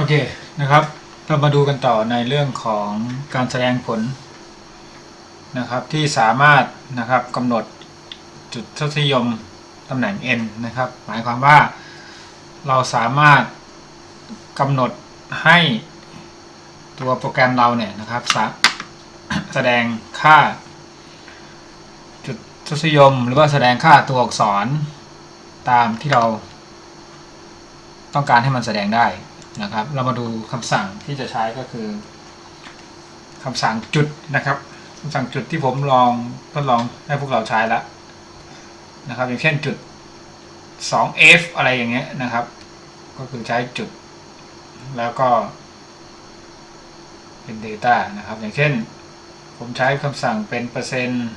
โอเคนะครับ เรามาดูกันต่อในเรื่องของการแสดงผลนะครับที่สามารถนะครับกำหนดจุดทศนิยมตำแหน่ง n นะครับ หมายความว่าเราสามารถกำหนดให้ตัวโปรแกรมเราเนี่ยนะครับแสดงค่า จุดทศนิยม หรือว่าแสดงค่าตัวอักษรตามที่เราต้องการให้มันแสดงได้ นะครับ เรามาดูคำสั่งที่จะใช้ก็คือคำสั่งจุดนะครับคำสั่งจุดที่ผมลองทดลองให้พวกเราใช้แล้วนะครับ อย่างเช่นจุด 2f อะไรอย่างเงี้ยนะครับ ก็คือใช้จุด แล้วก็เป็น data นะครับ อย่างเช่น ผมใช้คำสั่งเป็นเปอร์เซ็นต์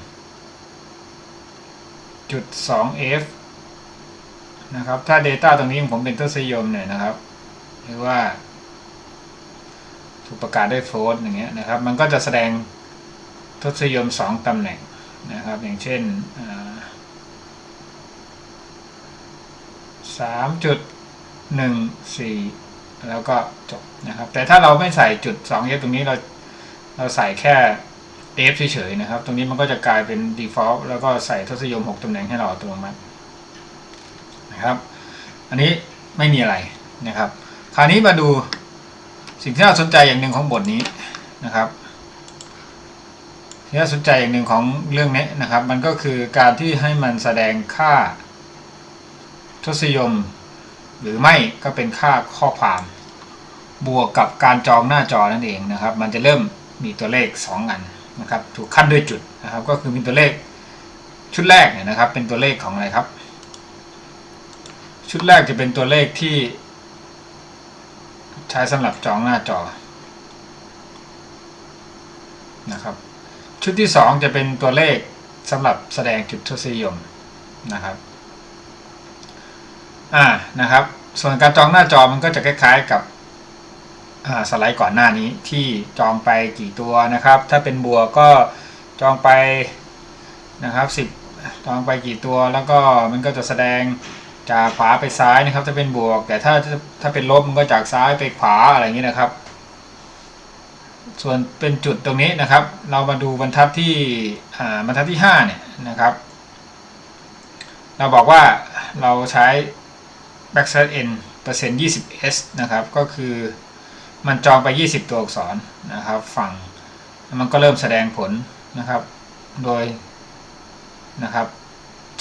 จุด 2f นะครับ ถ้า Data ตรงนี้ผมเป็นทศนิยมเนี่ยนะครับ หรือว่า ถูกประกาศด้วยโฟลต์อย่างเงี้ยนะครับ มันก็จะแสดงทศนิยม2ตำแหน่งนะครับ อย่างเช่นสามจุดหนึ่งสี่แล้วก็จบนะครับ แต่ถ้าเราไม่ใส่จุด2 f ตรงนี้เราเราใส่แค่ f เฉยๆนะครับ ตรงนี้มันก็จะกลายเป็น default แล้วก็ใส่ทศนิยม 6ตำแหน่งให้เราอัตโนมัตินะครับ อันนี้ไม่มีอะไรนะครับ คราวนี้มาดูสิ่งที่น่าสนใจอย่างหนึ่งของบทนี้นะครับที่น่าสนใจอย่างหนึ่งของเรื่องนี้นะครับ มันก็คือการที่ให้มันแสดงค่าทศยม หรือไม่ก็เป็นค่าข้อความ บวกกับการจองหน้าจอนั่นเองนะครับ มันจะเริ่มมีตัวเลข 2 อันนะครับ ถูกขั้นด้วยจุดนะครับ ก็คือมีตัวเลขชุดแรกเนี่ยนะครับ เป็นตัวเลขของอะไรครับ ชุดแรกจะเป็นตัวเลขที่ ใช้สำหรับจองหน้าจอนะครับชุดที่ 2 จะเป็นตัวเลขสำหรับแสดงจุดทศนิยมนะครับอ่านะครับ ส่วนการจองหน้าจอมันก็จะคล้ายๆกับสไลด์ก่อนหน้านี้ที่จองไปกี่ตัวนะครับ ถ้าเป็นบวกก็จองไปนะครับ10จองไปกี่ตัวแล้วก็มันก็จะแสดง จากขวาไปซ้ายนะครับถ้าเป็นบวก แต่ถ้าถ้าเป็นลบมันก็จากซ้ายไปขวาอะไรอย่างนี้นะครับ ส่วนเป็นจุดตรงนี้นะครับ เรามาดูบรรทัดที่บรรทัดที่5เนี่ยนะครับ เราบอกว่าเราใช้ backslash n เปอร์เซ็นต์ 20s นะครับ ก็คือมันจองไป 20 ตัวอักษรนะครับ ฝั่งมันก็เริ่มแสดงผลนะครับ โดยนะครับ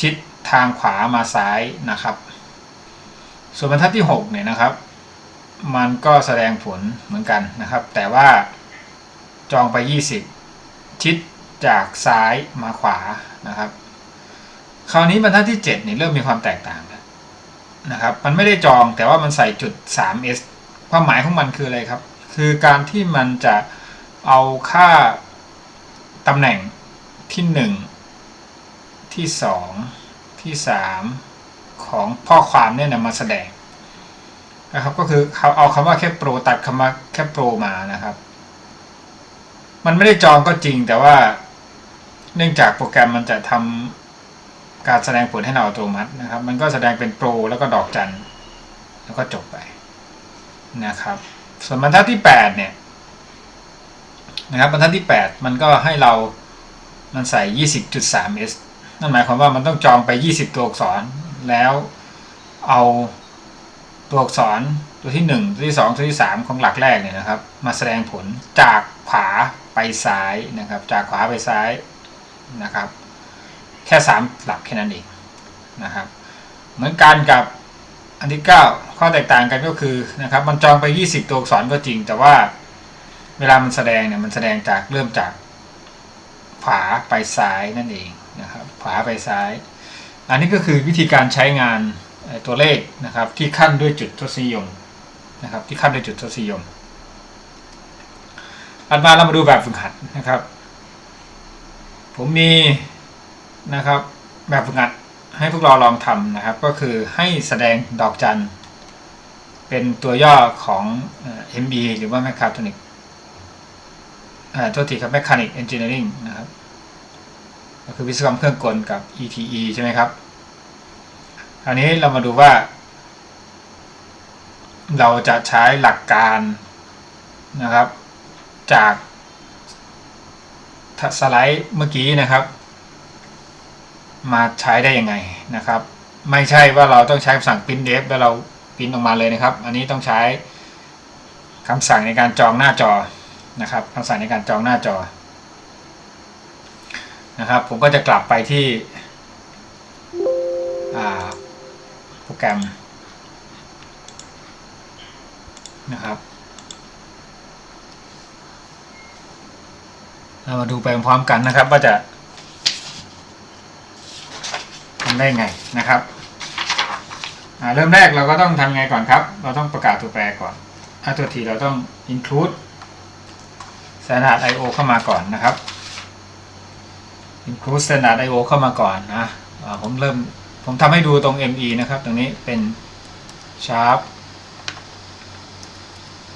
ชิด ทางขวามาซ้ายนะครับ ส่วนบรรทัดที่6เนี่ยนะครับ มันก็แสดงผลเหมือนกันนะครับ แต่ว่าจองไป 20 ชิดจากซ้ายมาขวานะครับ คราวนี้บรรทัดที่7เนี่ยเริ่มมีความแตกต่างแล้วนะครับ มันไม่ได้จองแต่ว่ามันใส่จุด 3s ความหมายของมันคืออะไรครับ คือการที่มันจะเอาค่าตำแหน่งที่ 1 ที่ 2 ที่3ของข้อความเนี่ยนะมาแสดงนะครับก็คือเขาเอาคำว่าแค่โปรตัดคำว่าแค่โปรมานะครับ มันไม่ได้จองก็จริงแต่ว่าเนื่องจากโปรแกรมมันจะทำการแสดงผลให้เราอัตโนมัตินะครับ มันก็แสดงเป็นโปรแล้วก็ดอกจันแล้วก็จบไปนะครับ ส่วนบรรทัดที่ 8 เนี่ยนะครับบรรทัดที่ 8 มันก็ให้เรามันใส่ 20.3s นั่นหมายความว่ามันต้องจองไป 20 ตัวอักษรแล้วเอาตัวอักษรตัวที่ 1 ตัวที่ 2 ตัวที่ 3 ของหลักแรกเนี่ยนะครับ มาแสดงผลจากขวาไปซ้ายนะครับ จากขวาไปซ้ายนะครับ แค่ 3 หลักแค่นั้นเองนะครับ เหมือนกันกับอันที่ 9 ข้อแตกต่างกันก็คือนะครับมันจองไป 20 ตัวอักษรก็จริง แต่ว่าเวลามันแสดงเนี่ยมันแสดงจากเริ่มจากขวาไปซ้ายนั่นเอง ขวาไปซ้าย อันนี้ก็คือวิธีการใช้งานตัวเลขนะครับที่ขั้นด้วยจุดทศนิยมนะครับที่ขั้นด้วยจุดทศนิยมอันมาเรามาดูแบบฝึกหัดนะครับ ผมมีนะครับแบบฝึกหัดให้พวกเราลองทำนะครับ ก็คือให้แสดงดอกจันเป็นตัวย่อของ MB หรือว่า Mechatronic อ่าโทษทีครับ Mechanic Engineering นะครับ ก็คือวิศวกรรมเครื่องกลกับ ETE ใช่ไหมครับคราวนี้เรามาดูว่า เราจะใช้หลักการนะครับ จากสไลด์เมื่อกี้นะครับ มาใช้ได้ยังไงนะครับ ไม่ใช่ว่าเราต้องใช้คำสั่ง print def แล้วเราพิมพ์ออกมาเลยนะครับ อันนี้ต้องใช้คำสั่งในการจองหน้าจอนะครับคำสั่งในการจองหน้าจอ นะครับ ผมก็จะกลับไปที่โปรแกรมนะครับเรามาดูไปพร้อมกันนะครับ ว่าจะทำได้ไงนะครับเริ่มแรกเราก็ต้องทำไงก่อนครับ เราต้องประกาศตัวแปรก่อนถ้าตัวทีเราต้อง include standard IO เข้ามาก่อนนะครับ include standard IO เข้ามาก่อนนะผมเริ่มผมทำให้ดูตรง ME นะครับ ตรงนี้เป็น sharp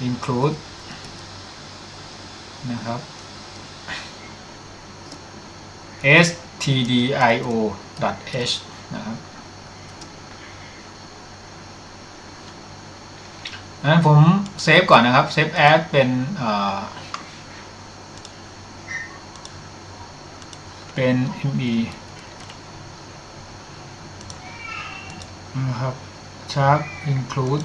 include นะครับ stdio.h นะครับนั้นผมเซฟก่อนนะครับ เซฟแอดเป็นอ่อ เป็น me นะครับ sharp include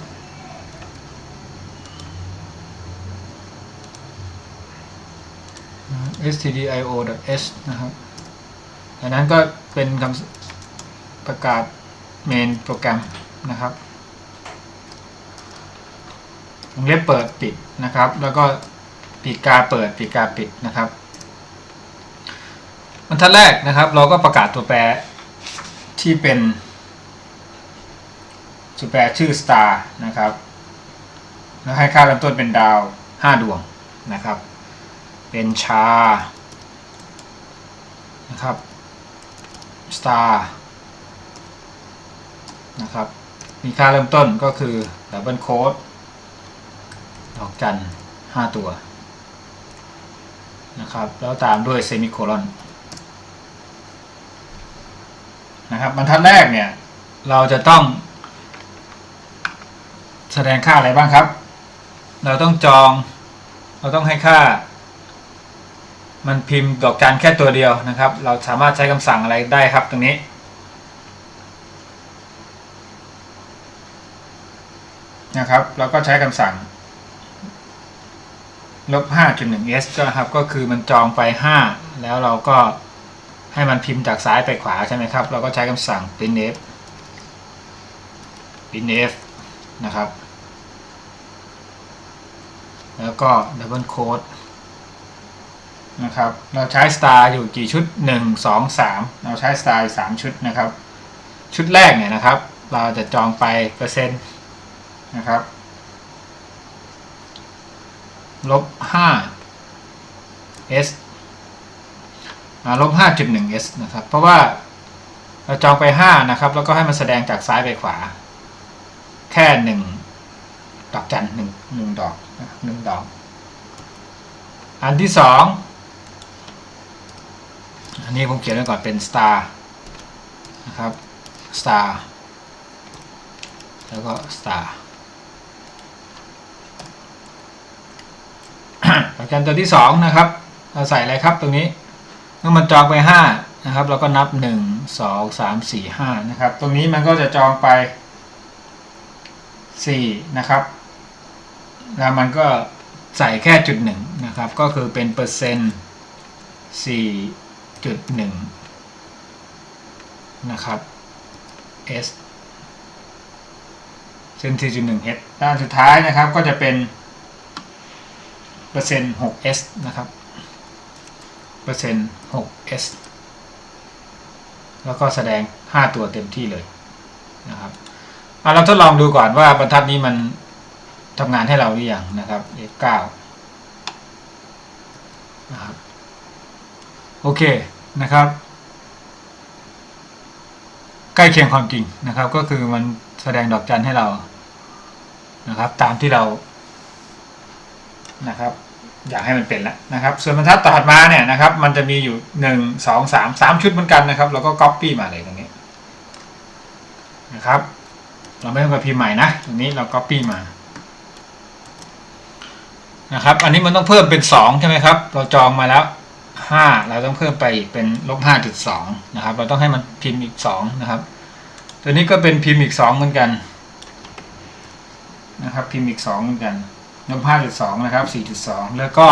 stdio.h นะครับอันนั้นก็เป็นคำประกาศเมนโปรแกรมนะครับวงเล็บเปิดปิดนะครับ แล้วก็ปีกกาเปิดปีกกาปิดนะครับ บรรทัดแรกนะครับ เราก็ประกาศตัวแปรที่เป็นตัวแปรชื่อ star นะครับแล้วให้ค่าเริ่มต้นเป็นดาว 5 ดวงนะครับ เป็นชานะครับ star นะครับ มีค่าเริ่มต้นก็คือดับเบิลโค้ดดอกจัน 5 ตัวนะครับ แล้วตามด้วยเซมิโคลอน นะครับบรรทัดแรกเนี่ย เราจะต้องแสดงค่าอะไรบ้างครับ เราต้องจอง เราต้องให้ค่า มันพิมพ์ดอกจันแค่ตัวเดียวนะครับ เราสามารถใช้คำสั่งอะไรได้ครับตรงนี้ นะครับ เราก็ใช้คำสั่งลบ 5.1s ก็ครับ ก็คือมันจองไป 5 แล้วเราก็ ให้มันพิมพ์จากซ้ายไปขวาใช่ไหมครับ เราก็ใช้คำสั่ง printf printf นะครับ แล้วก็ double quote นะครับ เราใช้ star อยู่กี่ชุด 1 2 3 เราใช้ star 3 ชุดนะครับ ชุดแรกเนี่ยนะครับ เราจะจองไปเปอร์เซ็นต์นะครับลบ5 s ลบ 5.1 s นะครับ เพราะว่าเราจองไป 5 นะครับ แล้วก็ให้มันแสดงจากซ้ายไปขวา แค่ 1 ดอกจันหนึ่งหนึ่งดอกหนึ่งดอก อันที่สองอันนี้ผมเขียนไว้ก่อนเป็น star นะครับ star แล้วก็ star ประกันตัวที่สองนะครับ เราใส่อะไรครับตรงนี้ เมื่อมันจองไปห้านะครับเราก็นับหนึ่งสองสามสี่ห้านะครับ ตรงนี้มันก็จะจองไปสี่นะครับ แล้วมันก็ใส่แค่จุดหนึ่งนะครับ ก็คือเป็นเปอร์เซ็นต์สี่จุดหนึ่งนะครับ s เซนสี่จุดหนึ่ง h ด้านสุดท้ายนะครับก็จะเป็นเปอร์เซ็นต์ 6s นะครับ เปอร์เซ็นต์ 6s แล้วก็แสดง 5 ตัวเต็มที่เลยนะครับเอาเราทดลองดูก่อนว่าบรรทัดนี้มันทำงานให้เราหรือยังนะครับ F9 นะครับโอเคนะครับ ใกล้เคียงความจริงนะครับ ก็คือมันแสดงดอกจันให้เรานะครับ ตามที่เรานะครับ อยากให้มันเป็นแล้วนะครับ ส่วนบรรทัดต่อดมาเนี่ยนะครับมันจะมีอยู่หนึ่งสองสามสามชุดเหมือนกันนะครับ แล้วก็ copy มาเลยตรงนี้นะครับ เราไม่ต้องไปพิมพ์ใหม่นะตรงนี้เรา copy มานะครับ อันนี้มันต้องเพิ่มเป็นสองใช่ไหมครับ เราจองมาแล้วห้าเราต้องเพิ่มไปเป็นลบห้าจุดสองนะครับ เราต้องให้มันพิมพ์อีกสองนะครับ ตัวนี้ก็เป็นพิมพ์อีกสองเหมือนกันนะครับ พิมพ์อีกสองเหมือนกัน ลบห้าจุดสองนะครับสี่จุดสองแล้วก็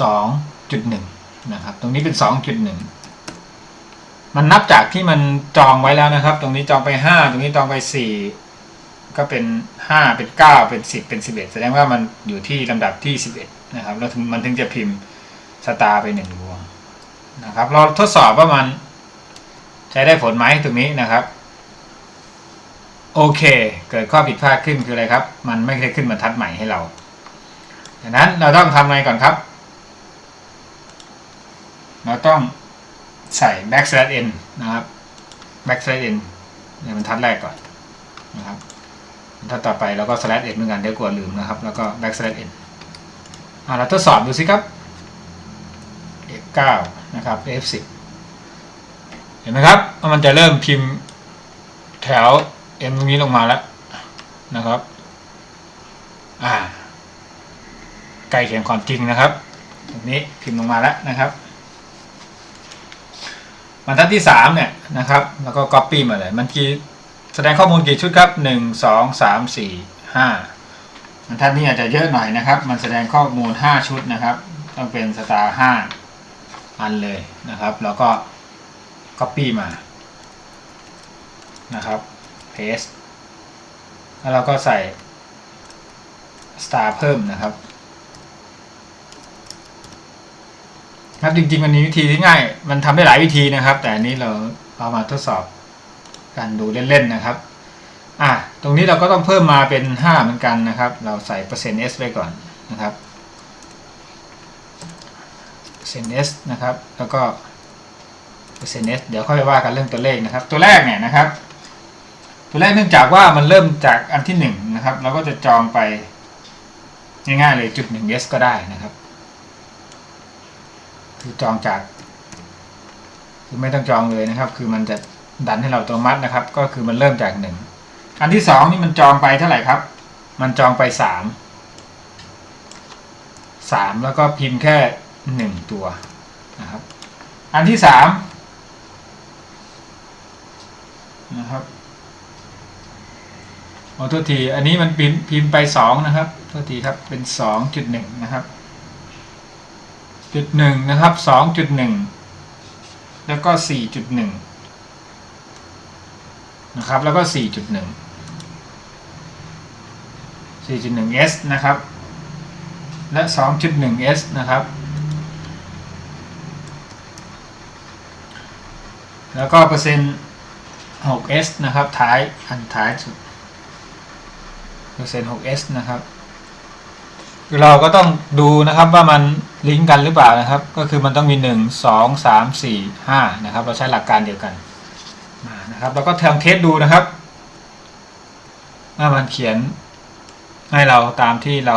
สองจุดหนึ่งนะครับ ตรงนี้เป็นสองจุดหนึ่งมันนับจากที่มันจองไว้แล้วนะครับ ตรงนี้จองไปห้าตรงนี้จองไปสี่ก็เป็นห้าเป็นเก้าเป็นสิบเป็นสิบเอ็ดแสดงว่ามันอยู่ที่ลำดับที่สิบเอ็ดนะครับแล้วมันถึงจะพิมพ์สตาร์ไปหนึ่งดวงนะครับ เราทดสอบว่ามันใช้ได้ผลไหมตรงนี้นะครับ โอเค เกิดข้อผิดพลาดขึ้นคืออะไรครับ มันไม่ได้ขึ้นบรรทัดใหม่ให้เราดังนั้นเราต้องทำไงก่อนครับ เราต้องใส่ backslash n นะครับ backslash n ในบรรทัดแรกก่อนนะครับถ้าต่อไปเราก็ slash n เหมือนกันเดี๋ยวกลัวลืมนะครับ แล้วก็ back slash n อ่าเราทดสอบดูสิครับ f9 นะครับ f10 เห็นไหมครับว่ามันจะเริ่มพิมพ์แถว m ตรงนี้ลงมาแล้วนะครับ อ่าใกล้เคียงความจริงนะครับ ตรงนี้พิมพ์ลงมาแล้วนะครับบรรทัดที่ 3 เนี่ยนะครับ แล้วก็ copy มาเลย มันกี่แสดงข้อมูลกี่ชุดครับ 1 2 3 4 5บรรทัดนี้อาจจะเยอะหน่อยนะครับ มันแสดงข้อมูล 5 ชุดนะครับ ต้องเป็นสตาร์5อันเลยนะครับ แล้วก็ copy มานะครับ paste แล้วเราก็ใส่ star เพิ่มนะครับ ครับจริงๆมันมีวิธีที่ง่าย มันทำได้หลายวิธีนะครับ แต่อันนี้เราเอามาทดสอบกันดูเล่นๆนะครับอะตรงนี้เราก็ต้องเพิ่มมาเป็น 5 เหมือนกันนะครับ เราใส่เปอร์เซ็นต์ s ไว้ก่อนนะครับเปอร์เซ็นต์ s นะครับ แล้วก็เปอร์เซ็นต์ s เดี๋ยวค่อยว่ากันเรื่องตัวเลขนะครับ ตัวแรกเนี่ยนะครับ ตัวแรกเนื่องจากว่ามันเริ่มจากอันที่1นะครับเราก็จะจองไปง่ายๆเลยจุด1 s ก็ได้นะครับ คือจองจากคือไม่ต้องจองเลยนะครับ คือมันจะดันให้เราอัตโนมัตินะครับ ก็คือมันเริ่มจากหนึ่งอันที่สองนี่มันจองไปเท่าไหร่ครับ มันจองไปสามสามแล้วก็พิมพ์แค่หนึ่งตัวนะครับ อันที่สามนะครับ ขอโทษที อันนี้มันพิมพ์พิมพ์ไปสองนะครับ โทษทีครับเป็นสองจุดหนึ่งนะครับ จุดหนึ่งนะครับสองจุดหนึ่งแล้วก็สี่จุดหนึ่งนะครับ แล้วก็สี่จุดหนึ่งสี่จุดหนึ่ง s นะครับ และสองจุดหนึ่ง s นะครับ แล้วก็เปอร์เซ็นต์หก s นะครับ ท้าย อันท้ายสุด เปอร์เซ็นต์หก s นะครับ เราก็ต้องดูนะครับว่ามันลิงก์กันหรือเปล่านะครับ ก็คือมันต้องมี 1 2 3 4 5 นะครับ เราใช้หลักการเดียวกันมานะครับเราก็ทำเทสดูนะครับว่ามันเขียนให้เราตามที่เรา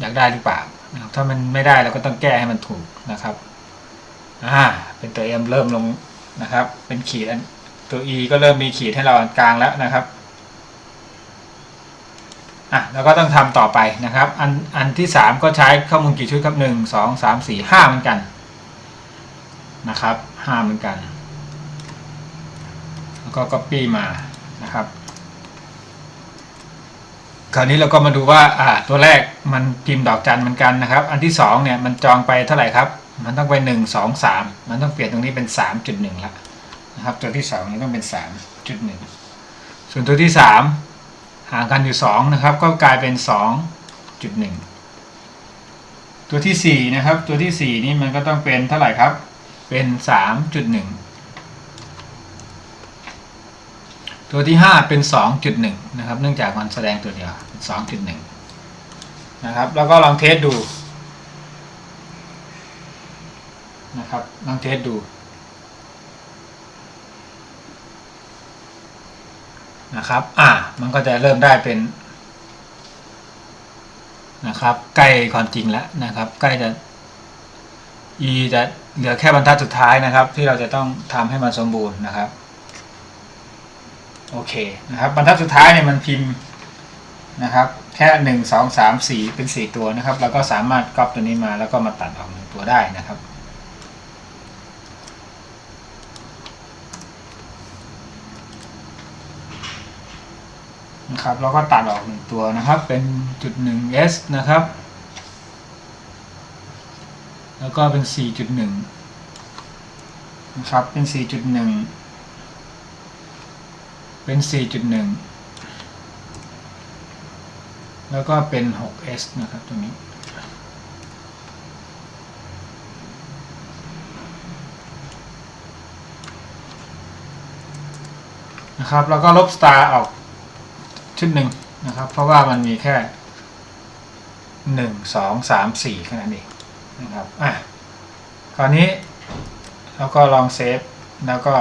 อยากได้หรือเปล่านะครับถ้ามันไม่ได้เราก็ต้องแก้ให้มันถูกนะครับอ่าเป็นตัว M เริ่มลงนะครับ เป็นขีดตัว E ก็เริ่มมีขีดให้เราอันกลางแล้วนะครับ อะแล้วก็ต้องทำต่อไปนะครับ อันอันที่ 3 ก็ใช้ข้อมูลกี่ชุดครับ 1 2 3 4 5เหมือนกันนะครับ5เหมือนกัน แล้วก็ copy มานะครับ คราวนี้เราก็มาดูว่าอ่าตัวแรกมันพิมพ์ดอกจันเหมือนกันนะครับ อันที่2เนี่ยมันจองไปเท่าไหร่ครับ มันต้องไป 1 2 3 มันต้องเปลี่ยนตรงนี้เป็น 3.1ละนะครับตัวที่2นี่ต้องเป็น 3.1 ส่วนตัวที่ 3 ห่างกันอยู่ 2 นะครับ ก็กลายเป็น 2.1 ตัวที่ 4 นะครับ ตัวที่ 4 นี่มันก็ต้องเป็นเท่าไหร่ครับ เป็น 3.1 ตัวที่ 5 เป็น 2.1 นะครับ เนื่องจากมันแสดงตัวเดียวเป็น2.1 นะครับ แล้วก็ลองเทสดูนะครับ ลองเทสดูนะครับ อ่า มันก็จะเริ่มได้เป็นนะครับ ใกล้ความจริงแล้วนะครับ ใกล้จะ e จะเหลือแค่บรรทัดสุดท้ายนะครับ ที่เราจะต้องทำให้มันสมบูรณ์นะครับโอเคนะครับบรรทัดสุดท้ายเนี่ยมันพิมพ์นะครับ แค่หนึ่งสองสามสี่เป็นสี่ตัวนะครับเราก็สามารถก๊อปตัวนี้มาแล้วก็มาตัดออกหนึ่งตัวได้นะครับ นะครับเราก็ตัดออกหนึ่งตัวนะครับเป็นจุดหนึ่ง s นะครับ แล้วก็เป็นสี่จุดหนึ่งนะครับ เป็นสี่จุดหนึ่งเป็นสี่จุดหนึ่งแล้วก็เป็นหก s นะครับตรงนี้นะครับแล้วก็ลบ star ออก ชุดหนึ่งนะครับ เพราะว่ามันมีแค่หนึ่งสองสามสี่แค่นั้นเองนะครับอะคราวนี้เราก็ลองเซฟแล้วก็